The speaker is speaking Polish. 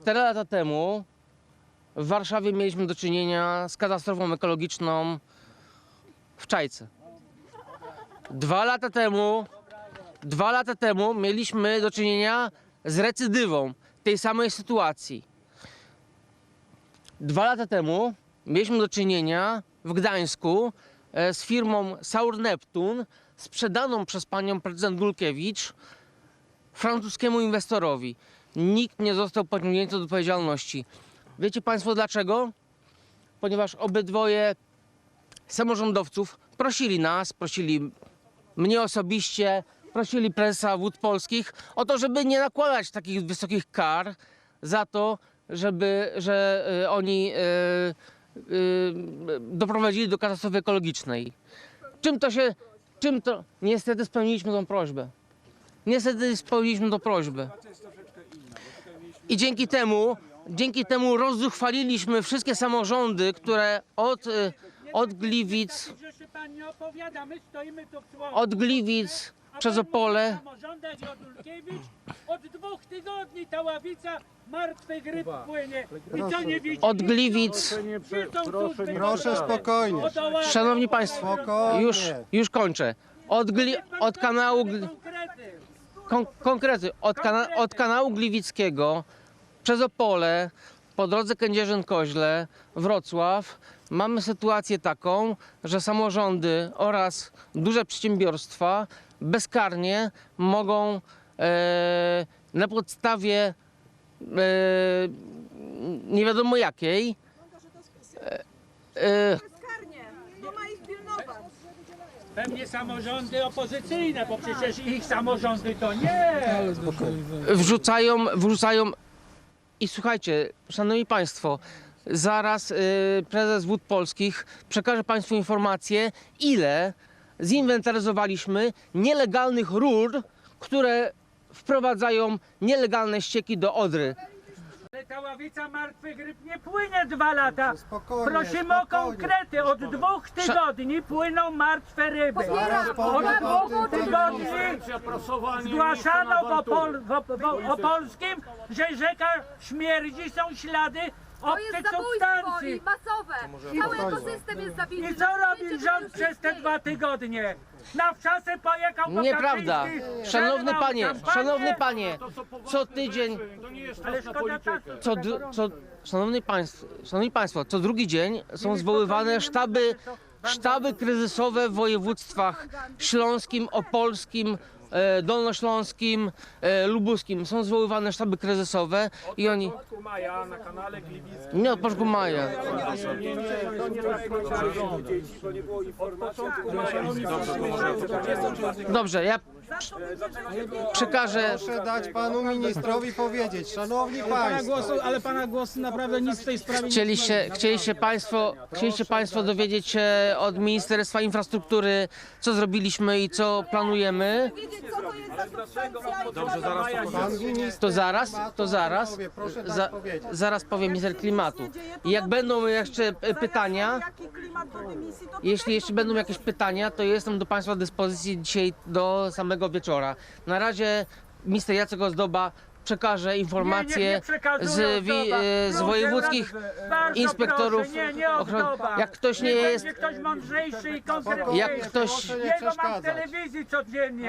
4 lata temu w Warszawie mieliśmy do czynienia z katastrofą ekologiczną w Czajce. Dwa lata temu, dwa lata temu mieliśmy do czynienia z recydywą tej samej sytuacji. Dwa lata temu mieliśmy do czynienia w Gdańsku e, z firmą Saur Neptun sprzedaną przez panią prezydent Dulkiewicz francuskiemu inwestorowi. Nikt nie został pociągnięty do odpowiedzialności. Wiecie Państwo dlaczego? Ponieważ obydwoje samorządowców prosili nas, prosili mnie osobiście, prosili prezesa Wód Polskich o to, żeby nie nakładać takich wysokich kar za to, żeby, że y, oni y, y, doprowadzili do katastrofy ekologicznej. Czym to się, czym to, niestety spełniliśmy tą prośbę. Niestety spełniliśmy tą prośbę. I dzięki temu, dzięki temu rozzuchwaliliśmy wszystkie samorządy, które od, y, od Gliwic, Że się pan nie opowiada, my stoimy tu przy łące. od Gliwic przez Opole. Od dwóch tygodni ta ławica martwych ryb płynie. I co nie widzi? od Gliwic, Proszę spokojnie. Szanowni Państwo, już, już kończę. Od, gli, od kanału. Kon, konkrety, od, kana, od kanału Gliwickiego przez Opole, po drodze Kędzierzyn-Koźle, Wrocław, mamy sytuację taką, że samorządy oraz duże przedsiębiorstwa bezkarnie mogą e, na podstawie e, nie wiadomo jakiej e, e, Bezkarnie, nie ma ich pilnować. Pewnie samorządy opozycyjne, bo przecież ich samorządy to nie. wrzucają, wrzucają i słuchajcie, szanowni państwo, zaraz y, prezes Wód Polskich przekaże państwu informację, ile zinwentaryzowaliśmy nielegalnych rur, które wprowadzają nielegalne ścieki do Odry. Ale ta ławica martwych ryb nie płynie dwa lata. Spokojnie, Prosimy o spokojnie. konkrety. Od dwóch tygodni płyną martwe ryby. Zaraz Od dwóch tym, tygodni zgłaszano w, Opol, w, op- w Opolskim, że rzeka śmierdzi, są ślady To jest obcych zabójstwo substancji. i masowe. Cały ekosystem jest zabity. I co robi rząd przez te dwa tygodnie? Na wczasy pojechał po Nieprawda. Szanowny panie, kampanię. szanowny panie, co tydzień, Ale szkoda czasu. co, dru- co, szanowni, państwo, szanowni państwo, co drugi dzień są zwoływane sztaby, sztaby kryzysowe w województwach śląskim, opolskim, dolnośląskim, e, lubuskim. Są zwoływane sztaby kryzysowe i oni... początku maja na kanale Gliwickim. Nie od początku maja. Od początku maja Dobrze, ja przekażę... Proszę dać panu ministrowi powiedzieć. Szanowni Pana państwo. głosu, ale pana głos naprawdę nic w tej sprawie nie Chcieliście, chcieliście, państwo, chcieliście Państwo dowiedzieć się od Ministerstwa Infrastruktury, co zrobiliśmy i co planujemy. To Dobrze, Pan minister To zaraz, to zaraz, powie. Proszę za, powiedzieć. zaraz powie minister klimatu. I jak będą jeszcze e, pytania, Jaki klimat do emisji, to jeśli jeszcze będą jakieś pytania, to jestem do Państwa dyspozycji dzisiaj do samego wieczora. Na razie minister Jacek Ozdoba przekaże Nie, nie, informacje nie przekazuje z, wi, Ozdoba. e, z wojewódzkich Bardzo inspektorów proszę, nie, nie. Ozdoba. Jak ktoś nie jest, ktoś mądrzejszy i konserwatywny. jak ktoś nie Jego mam w telewizji codziennie.